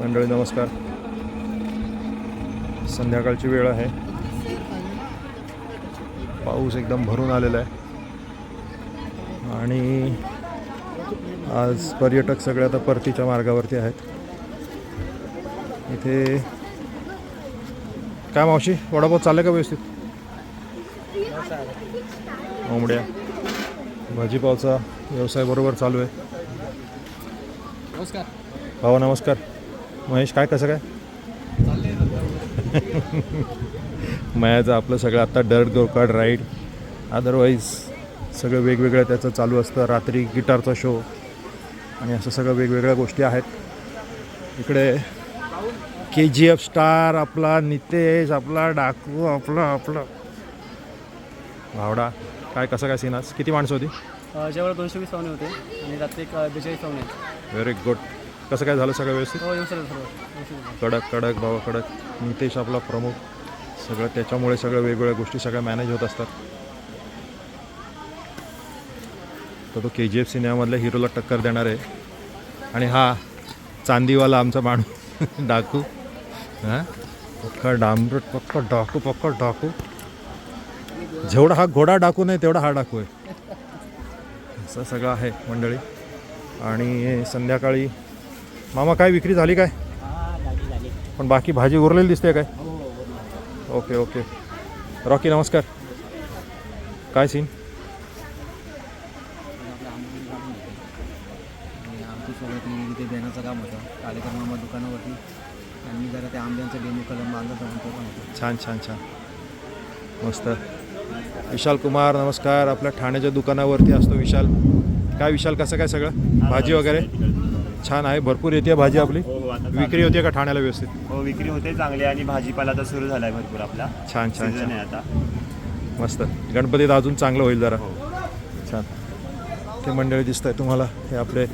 मंडळी नमस्कार. संध्याकाळची वेळ आहे. पाऊस एकदम भरून आलेला आहे. आणि आज पर्यटक सगळे आता परतीच्या मार्गावरती आहेत. इथे काय मावशी वडापाव चाललं का व्यवस्थित? कोंबड्या. भाजीपावचा व्यवसाय बरोबर चालू आहे. नमस्कार. भाऊ नमस्कार. महेश काय कसं काय? मयाचं आपलं सगळं आत्ता डर्ट गोकार्ड राईड अदरवाईज सगळं वेगवेगळं त्याचं चालू असतं. रात्री गिटारचा शो आणि असं सगळं वेगवेगळ्या गोष्टी आहेत. इकडे के जी एफ स्टार आपला नितेश आपला डाकू आपला आपला. भावडा काय कसं काय सीन आज? किती माणसं होती? जेवढं दोनशे वीस पाहुणे होते आणि रात्री एक बेचाळीस पाहुणे. व्हेरी गुड कसं काय झालं सगळं व्यवस्थित? हो सर्व. कडक कडक भावा कडक. नितेश आपला प्रमुख. सगळं त्याच्यामुळे सगळ्या वेगवेगळ्या गोष्टी सगळ्या मॅनेज होत असतात. तर तो के जी एफ सिनेमामधल्या हिरोला टक्कर देणार आहे. आणि हा चांदीवाला आमचा माणूस डाकू. हां? पक्का डांबरट पक्का डाकू पक्का डाकू. जेवढा हा घोडा डाकू नाही तेवढा हा डाकू आहे. असं सगळं आहे मंडळी. आणि संध्याकाळी मामा काय विक्री झाली काय? पण बाकी भाजी उरलेली दिसते काय? Okay okay. रॉकी नमस्कार. काय सीन सोबत इथे देण्याचं काम होतं कार्यक्रमामध्ये दुकानावरती आणि मी जरा त्या आंब्यांचं डेमो कलम बांधत होतो पण छान छान छान. मस्त. विशाल कुमार नमस्कार. आपल्या ठाण्याच्या दुकानावरती असतो विशाल. काय विशाल कसं काय सगळं? भाजी वगैरे? छान आहे. भरपूर येते भाजी आपली. हो हो आता विक्री होते का ठाण्याला व्यवस्थित? हो विक्री होते चांगली आणि भाजीपाला आता सुरू झालाय भरपूर आपला. छान छान छान. आहे आता. मस्त. गणपतीत अजून चांगलं होईल जरा. हो. छान. ते मंडळी दिसत आहे तुम्हाला. हे आपले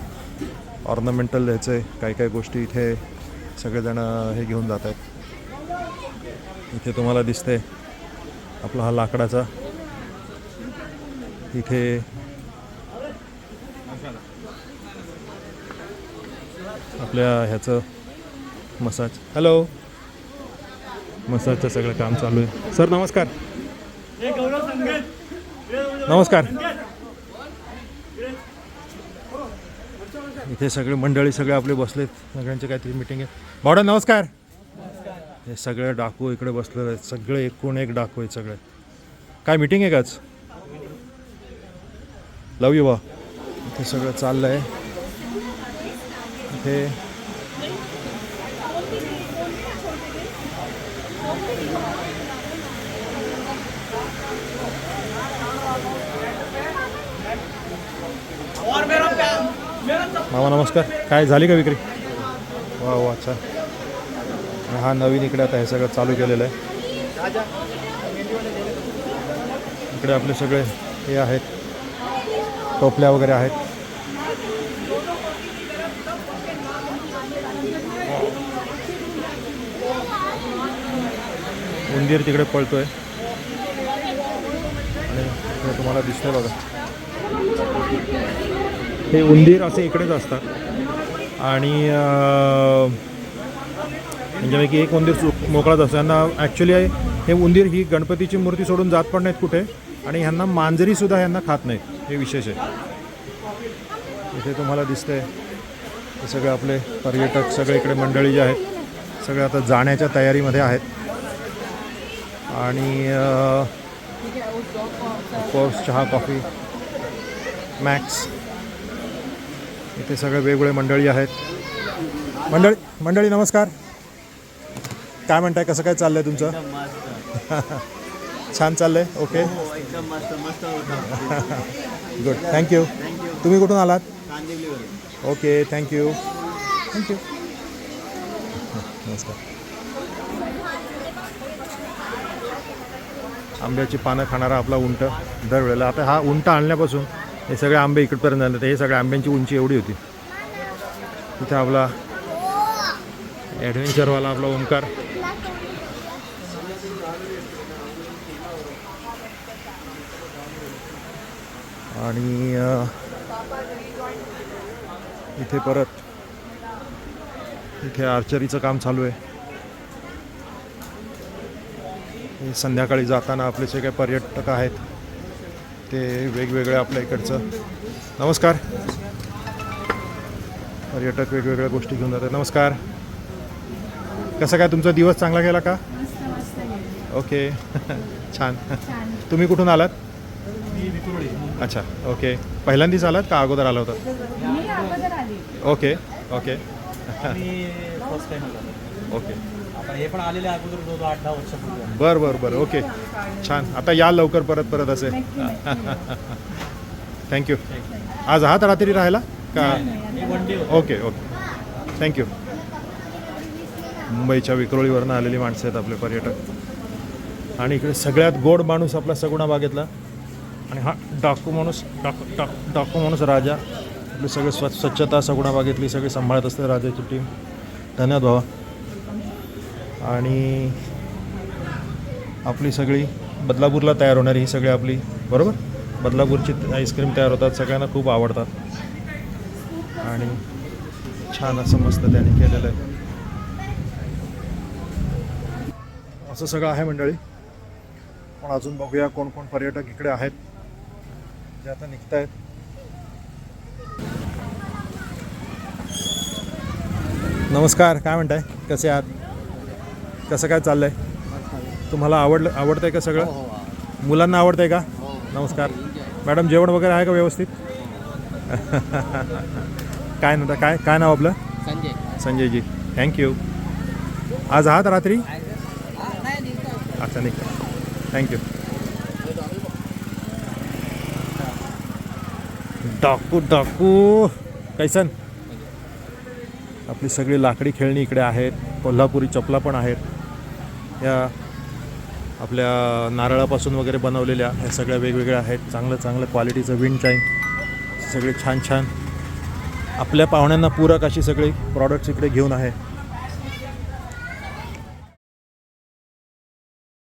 ऑर्नामेंटल ह्याचे काही काही गोष्टी इथे सगळेजण हे घेऊन जात आहेत इथे तुम्हाला दिसते आपला हा लाकडाचा. इथे आपल्या ह्याचं मसाज. हॅलो मसाजचं सगळं काम चालू आहे. सर नमस्कार. नमस्कार. इथे सगळे मंडळी सगळे आपले बसलेत. सगळ्यांचे काहीतरी मिटिंग आहे. भावडा नमस्कार. हे सगळे डाकू इकडे बसलेले आहेत. सगळे एकूण एक डाकू आहेत सगळे. काय मिटिंग आहे का आज? लव यू बा इथे सगळं चाललं आहे इथे मामा नमस्कार. काय झाली का विक्री? वा वा अच्छा हा नवीन इकडे आता हे सगळं चालू केलेलं आहे. इकडे आपले सगळे हे आहेत. टोपल्या वगैरे आहेत. उंदीर तिकडे पळतो आहे आणि हे तुम्हाला दिसतंय बघा. हे उंदीर असे इकडेच असतात. आणि अं, एक उंदीर मोकळाच असतो. यांना ॲक्च्युली हे उंदीर ही गणपतीची मूर्ती सोडून जात पण नाहीत कुठे. आणि ह्यांना मांजरीसुद्धा ह्यांना खात नाहीत. हे विशेष आहे. इथे तुम्हाला दिसतंय. हे सगळे आपले पर्यटक सगळे इकडे मंडळी जे आहेत सगळे आता जाण्याच्या तयारीमध्ये आहेत. आणि कोर्स चहा कॉफी मॅक्स इथे सगळे वेगवेगळे मंडळी आहेत. मंडळी मंडळी नमस्कार. काय म्हणताय कसं काय चाललंय तुमचं? छान चाललंय ओके एकदम मस्त मस्त होतं. गुड थँक्यू तुम्ही कुठून आलात? ओके थँक्यू थँक्यू नमस्कार. आंब्याची पानं खाणारा आपला उंट दरवेळेला. आता हा उंट आणल्यापासून हे सगळे आंबे इकडपर्यंत झाले तर हे सगळ्या आंब्यांची उंची एवढी होती. तिथे आपला ॲडव्हेंचरवाला आपला ओंकार. आणि इथे परत इथे आर्चरीचं काम चालू आहे हे संध्याकाळी जाताना आपले जे काही पर्यटक आहेत ते वेगवेगळ्या आपल्या इकडचं. नमस्कार. पर्यटक वेगवेगळ्या गोष्टी घेऊन जातात. नमस्कार. कसं काय तुमचा दिवस चांगला गेला का? मस्त मस्त गेलं. ओके. छान. तुम्ही कुठून आलात? अच्छा ओके. पहिल्यांदाच आलात का अगोदर आला होता? मी अगोदर आली. Okay okay. मी फर्स्ट टाइम आलो. ओके. आता हे पण आलेले अगोदर दोन आठ दहा वर्षापूर्वी बरं बरं बरं. ओके. छान. आता या लवकर परत परत असे. थँक्यू आज आहात रात्री राहायला? का? Okay okay. थँक्यू मुंबईच्या विक्रोळीवरनं आलेली माणसं आहेत आपले पर्यटक. आणि इकडे सगळ्यात गोड माणूस आपला सगुणा बागेतला. आणि हा डाकू माणूस डाकू डाकू डाकू माणूस राजा. आपली सगळे स्व स्वच्छता सगुणा बागेतली सगळी सांभाळत असते राजाची टीम धन्यवाद भावा आणि आपली सगळी बदलापूरला तयार होणारी ही सगळी आपली बरोबर? बदलापूरची आईस्क्रीम तयार होतात सगळ्यांना खूप आवडतात. आणि छान असं मस्त त्यांनी केलेलं आहे. असं सगळं आहे मंडळी. पण अजून बघूया कोण कोण पर्यटक इकडे आहेत जे आता निघत आहेत नमस्कार काय म्हणताय? कसे आहात? कसं काय चाललंय? तुम्हाला आवडलं आवडतंय का सगळं? मुलांना आवडतंय का? नमस्कार. मॅडम जेवण वगैरे आहे का व्यवस्थित? काय ना काय काय नाव आपलं? संजय. संजयजी. थँक्यू आज आहात रात्री? अच्छा नाही थँक्यू डाकू डाकू. कैसन? आपली सगळी लाकडी खेळणी इकडे आहेत कोल्हापुरी चपला पण आहेत. या आपल्या नारळापासून वगैरे बनवलेल्या ह्या सगळ्या वेगवेगळ्या आहेत. चांगलं चांगलं क्वालिटीचं विंड चाईन सगळे छान छान. आपल्या पाहुण्यांना पूरक अशी सगळी प्रॉडक्ट्स इकडे घेऊन आहे.